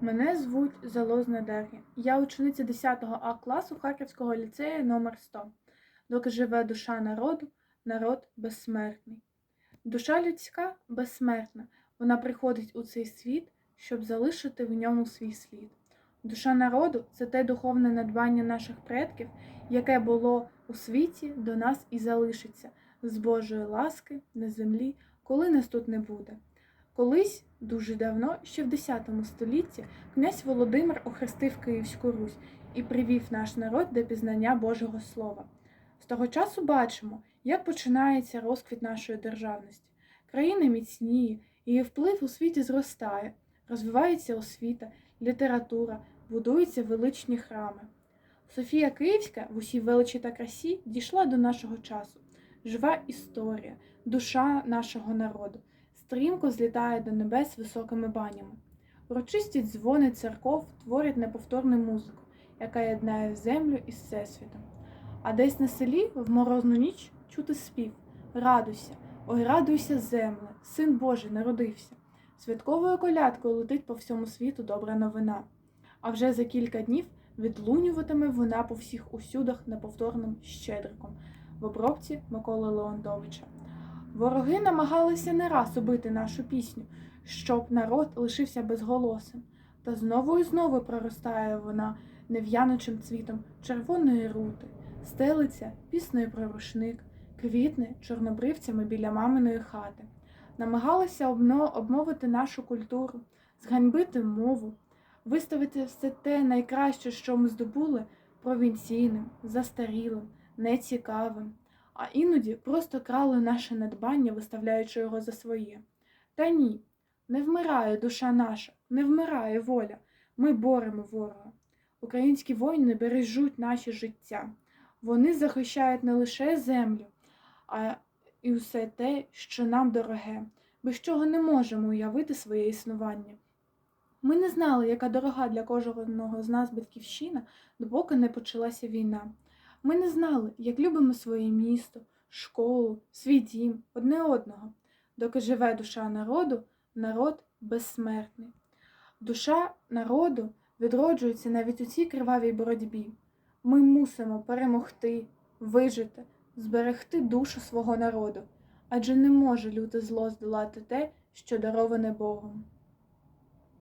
Мене звуть Залозна Дар'я. Я учениця 10 А класу Харківського ліцею номер 100 Доки живе душа народу, народ безсмертний. Душа людська безсмертна. Вона приходить у цей світ, щоб залишити в ньому свій слід. Душа народу це те духовне надбання наших предків, яке було у світі до нас і залишиться з Божої ласки на землі, коли нас тут не буде. Колись, дуже давно, ще в X столітті, князь Володимир охрестив Київську Русь і привів наш народ до пізнання Божого Слова. З того часу бачимо, як починається розквіт нашої державності. Країна міцніє, її вплив у світі зростає, розвивається освіта, література, будуються величні храми. Софія Київська в усій величі та красі дійшла до нашого часу. Жива історія, душа нашого народу стрімко злітає до небес високими банями. Урочисті дзвони церков творять неповторну музику, яка єднає землю із всесвітом. А десь на селі в морозну ніч чути спів Радуйся, ой, радуйся, земле, син Божий народився. Святковою колядкою летить по всьому світу добра новина. А вже за кілька днів відлунюватиме вона по всіх усюдах неповторним щедриком в обробці Миколи Леонтовича. Вороги намагалися не раз убити нашу пісню, щоб народ лишився безголосим. Та знову і знову проростає вона нев'янучим цвітом червоної рути, стелиться піснею про рушник, квітне чорнобривцями біля маминої хати. Намагалися обмовити нашу культуру, зганьбити мову, виставити все те найкраще, що ми здобули, провінційним, застарілим, нецікавим а іноді просто крали наше надбання, виставляючи його за своє. Та ні, не вмирає душа наша, не вмирає воля. Ми боремо ворога. Українські воїни бережуть наші життя. Вони захищають не лише землю, а і усе те, що нам дороге, без чого не можемо уявити своє існування. Ми не знали, яка дорога для кожного з нас батьківщина, допоки не почалася війна. Ми не знали, як любимо своє місто, школу, свій дім, одне одного. Доки живе душа народу, народ безсмертний. Душа народу відроджується навіть у цій кривавій боротьбі. Ми мусимо перемогти, вижити, зберегти душу свого народу, адже не може люте зло здолати те, що дароване Богом.